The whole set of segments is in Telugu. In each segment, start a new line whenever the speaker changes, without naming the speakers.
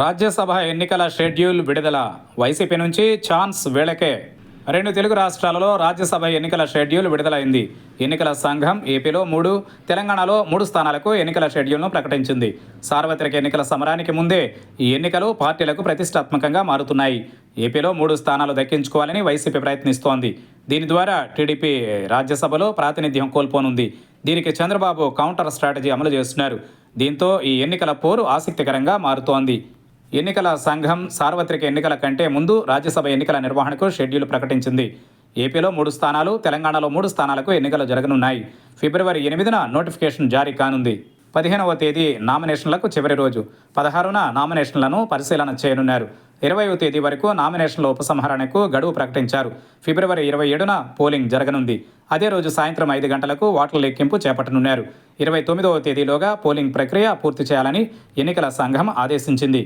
రాజ్యసభ ఎన్నికల షెడ్యూల్ విడుదల. వైసీపీ నుంచి ఛాన్స్ వేళకే. రెండు తెలుగు రాష్ట్రాలలో రాజ్యసభ ఎన్నికల షెడ్యూల్ విడుదలైంది. ఎన్నికల సంఘం ఏపీలో మూడు తెలంగాణలో మూడు స్థానాలకు ఎన్నికల షెడ్యూల్ను ప్రకటించింది. సార్వత్రిక ఎన్నికల సమరానికి ముందే ఈ ఎన్నికలు పార్టీలకు ప్రతిష్టాత్మకంగా మారుతున్నాయి. ఏపీలో మూడు స్థానాలు దక్కించుకోవాలని వైసీపీ ప్రయత్నిస్తోంది. దీని ద్వారా టీడీపీ రాజ్యసభలో ప్రాతినిధ్యం కోల్పోనుంది. దీనికి చంద్రబాబు కౌంటర్ స్ట్రాటజీ అమలు చేస్తున్నారు. దీంతో ఈ ఎన్నికల పోరు ఆసక్తికరంగా మారుతోంది. ఎన్నికల సంఘం సార్వత్రిక ఎన్నికల కంటే ముందు రాజ్యసభ ఎన్నికల నిర్వహణకు షెడ్యూల్ ప్రకటించింది. ఏపీలో మూడు స్థానాలు తెలంగాణలో మూడు స్థానాలకు ఎన్నికలు జరగనున్నాయి. ఫిబ్రవరి ఎనిమిదిన నోటిఫికేషన్ జారీ కానుంది. పదిహేనవ తేదీ నామినేషన్లకు చివరి రోజు. పదహారున నామినేషన్లను పరిశీలన చేయనున్నారు. ఇరవైవ తేదీ వరకు నామినేషన్ల ఉపసంహరణకు గడువు ప్రకటించారు. ఫిబ్రవరి ఇరవై ఏడున పోలింగ్ జరగనుంది. అదే రోజు సాయంత్రం ఐదు గంటలకు ఓట్ల లెక్కింపు చేపట్టనున్నారు. ఇరవై తొమ్మిదవ తేదీలోగా పోలింగ్ ప్రక్రియ పూర్తి చేయాలని ఎన్నికల సంఘం ఆదేశించింది.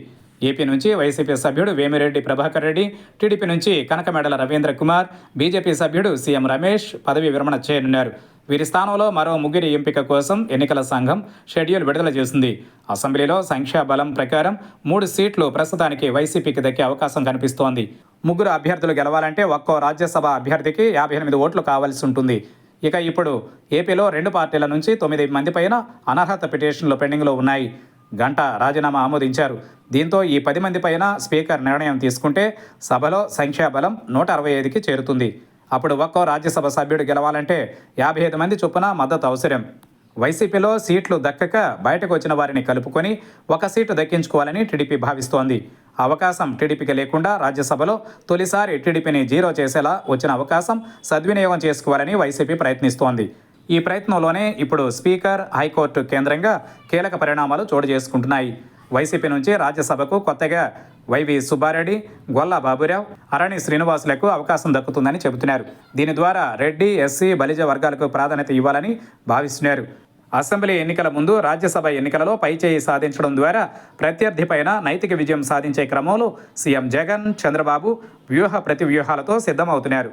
ఏపీ నుంచి వైసీపీ సభ్యుడు వేమిరెడ్డి ప్రభాకర్ రెడ్డి టీడీపీ నుంచి కనకమెడల రవీంద్ర కుమార్ బీజేపీ సభ్యుడు సీఎం రమేష్ పదవి విరమణ చేయనున్నారు. వీరి స్థానంలో మరో ముగ్గురి ఎంపిక కోసం ఎన్నికల సంఘం షెడ్యూల్ విడుదల చేసింది. అసెంబ్లీలో సంఖ్యాబలం ప్రకారం మూడు సీట్లు ప్రస్తుతానికి వైసీపీకి దక్కే అవకాశం కనిపిస్తోంది. ముగ్గురు అభ్యర్థులు గెలవాలంటే ఒక్కో రాజ్యసభ అభ్యర్థికి యాభై ఎనిమిది ఓట్లు కావాల్సి ఉంటుంది. ఇక ఇప్పుడు ఏపీలో రెండు పార్టీల నుంచి తొమ్మిది మంది పైన అనర్హత పిటిషన్లు పెండింగ్లో ఉన్నాయి. గంట రాజీనామా ఆమోదించారు. దీంతో ఈ పది మంది పైన స్పీకర్ నిర్ణయం తీసుకుంటే సభలో సంఖ్యాబలం నూట అరవై ఐదుకి చేరుతుంది. అప్పుడు ఒక్కో రాజ్యసభ సభ్యుడు గెలవాలంటే యాభై ఐదు మంది చొప్పున మద్దతు అవసరం. వైసీపీలో సీట్లు దక్కక బయటకు వచ్చిన వారిని కలుపుకొని ఒక సీటు దక్కించుకోవాలని టీడీపీ భావిస్తోంది. అవకాశం టీడీపీకి లేకుండా రాజ్యసభలో తొలిసారి టీడీపీని జీరో చేసేలా వచ్చిన అవకాశం సద్వినియోగం చేసుకోవాలని వైసీపీ ప్రయత్నిస్తోంది. ఈ ప్రయత్నంలోనే ఇప్పుడు స్పీకర్ హైకోర్టు కేంద్రంగా కీలక పరిణామాలు చోటు చేసుకుంటున్నాయి. వైసీపీ నుంచి రాజ్యసభకు కొత్తగా వైవి సుబ్బారెడ్డి గొల్ల బాబురావు అరణి శ్రీనివాసులకు అవకాశం దక్కుతుందని చెబుతున్నారు. దీని ద్వారా రెడ్డి ఎస్సీ బలిజ వర్గాలకు ప్రాధాన్యత ఇవ్వాలని భావిస్తున్నారు. అసెంబ్లీ ఎన్నికల ముందు రాజ్యసభ ఎన్నికలలో పైచేయి సాధించడం ద్వారా ప్రత్యర్థిపైన నైతిక విజయం సాధించే క్రమంలో సీఎం జగన్ చంద్రబాబు వ్యూహ ప్రతి వ్యూహాలతో సిద్ధమవుతున్నారు.